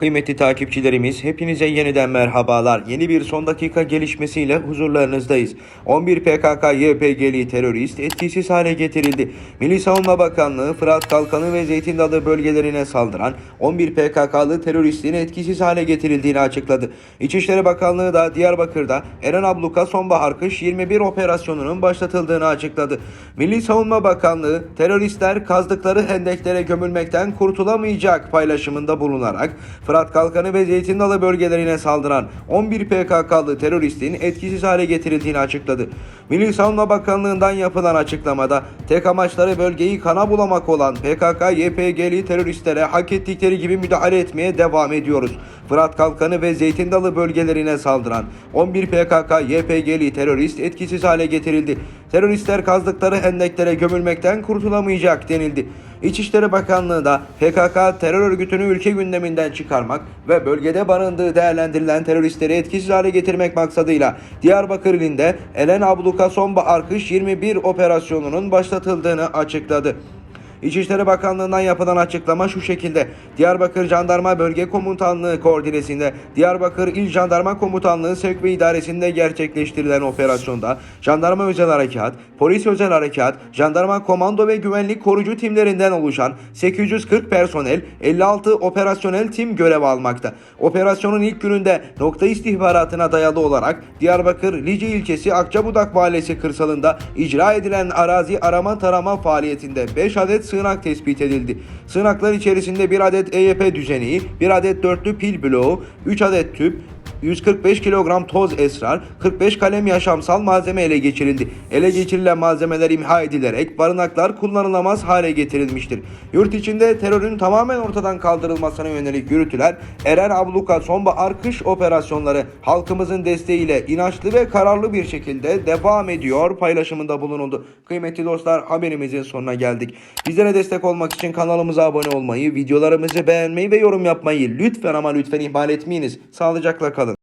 Kıymetli takipçilerimiz hepinize yeniden merhabalar. Yeni bir son dakika gelişmesiyle huzurlarınızdayız. 11 PKK-YPG'li terörist etkisiz hale getirildi. Milli Savunma Bakanlığı Fırat Kalkanı ve Zeytin Dalı bölgelerine saldıran 11 PKK'lı teröristin etkisiz hale getirildiğini açıkladı. İçişleri Bakanlığı da Diyarbakır'da Eren Abluka Sonbahar Kış 21 operasyonunun başlatıldığını açıkladı. Milli Savunma Bakanlığı teröristler kazdıkları hendeklere gömülmekten kurtulamayacak paylaşımında bulunarak Fırat Kalkanı ve Zeytin Dalı bölgelerine saldıran 11 PKK'lı teröristin etkisiz hale getirildiğini açıkladı. Milli Savunma Bakanlığı'ndan yapılan açıklamada tek amaçları bölgeyi kana bulamak olan PKK-YPG'li teröristlere hak ettikleri gibi müdahale etmeye devam ediyoruz. Fırat Kalkanı ve Zeytin Dalı bölgelerine saldıran 11 PKK-YPG'li terörist etkisiz hale getirildi. Teröristler kazdıkları hendeklere gömülmekten kurtulamayacak denildi. İçişleri Bakanlığı da PKK terör örgütünü ülke gündeminden çıkarmak ve bölgede barındığı değerlendirilen teröristleri etkisiz hale getirmek maksadıyla Diyarbakır ilinde Elen Abluka Sonbahar Kış 21 operasyonunun başlatıldığını açıkladı. İçişleri Bakanlığı'ndan yapılan açıklama şu şekilde. Diyarbakır Jandarma Bölge Komutanlığı koordinesinde Diyarbakır İl Jandarma Komutanlığı Sevk ve İdaresinde gerçekleştirilen operasyonda Jandarma Özel Harekat, Polis Özel Harekat, Jandarma Komando ve Güvenlik Korucu timlerinden oluşan 840 personel, 56 operasyonel tim görev almakta. Operasyonun ilk gününde nokta istihbaratına dayalı olarak Diyarbakır Lice ilçesi Akçabudak Mahallesi kırsalında icra edilen arazi arama tarama faaliyetinde 5 adet sığınak tespit edildi. Sığınaklar içerisinde bir adet EYP düzeni, bir adet dörtlü pil bloğu, 3 adet tüp, 145 kilogram toz esrar, 45 kalem yaşamsal malzeme ele geçirildi. Ele geçirilen malzemeler imha edilerek barınaklar kullanılamaz hale getirilmiştir. Yurt içinde terörün tamamen ortadan kaldırılmasına yönelik yürütülen Eren Abluka Sonbahar Kış operasyonları halkımızın desteğiyle inançlı ve kararlı bir şekilde devam ediyor paylaşımında bulunuldu. Kıymetli dostlar haberimizin sonuna geldik. Bizlere destek olmak için kanalımıza abone olmayı, videolarımızı beğenmeyi ve yorum yapmayı lütfen ama lütfen ihmal etmeyiniz. Sağlıcakla kalın.